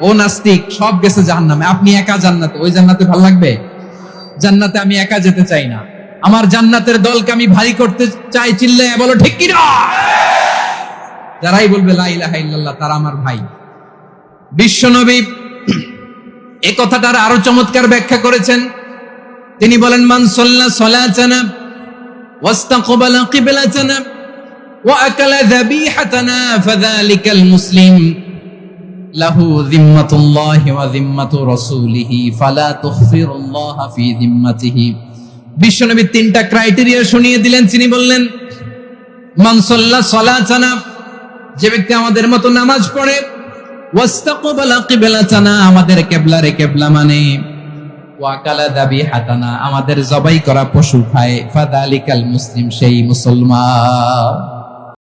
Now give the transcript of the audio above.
ও নাস্তিক, সব গেছে জাহান্নামে। আপনি একা জান্নাতে, ওই জান্নাতে ভালো লাগবে? জান্নাতে আমি একা যেতে চাই না। আমার জান্নাতের দলকে আমি ভারী করতে চাই চিল্লে বলো, ঠিক কি না? যারাই বলবে, লা ইল্লাল্লাহ তারা আমার ভাই। বিশ্বনবী এ কথাটার আরও চমৎকার ব্যাখ্যা করেছেন। তিনি বলেন, মান সাল্লা ওয়াস্তাকবালা কিবলাতানা ওয়া আকালা যাবিহাতানা, ফাযালিকাল মুসলিম। তিনটা ক্রাইটেরিয়া শুনিয়ে দিলেন বললেন যে আমাদের মতো নামাজ পড়ে আমাদের কিবলারে কিবলা মানে ওয়াকালা দাবি হাতানা আমাদের জবাই করা পশু খায় ফাদালিকাল মুসলিম, সেই মুসলমান।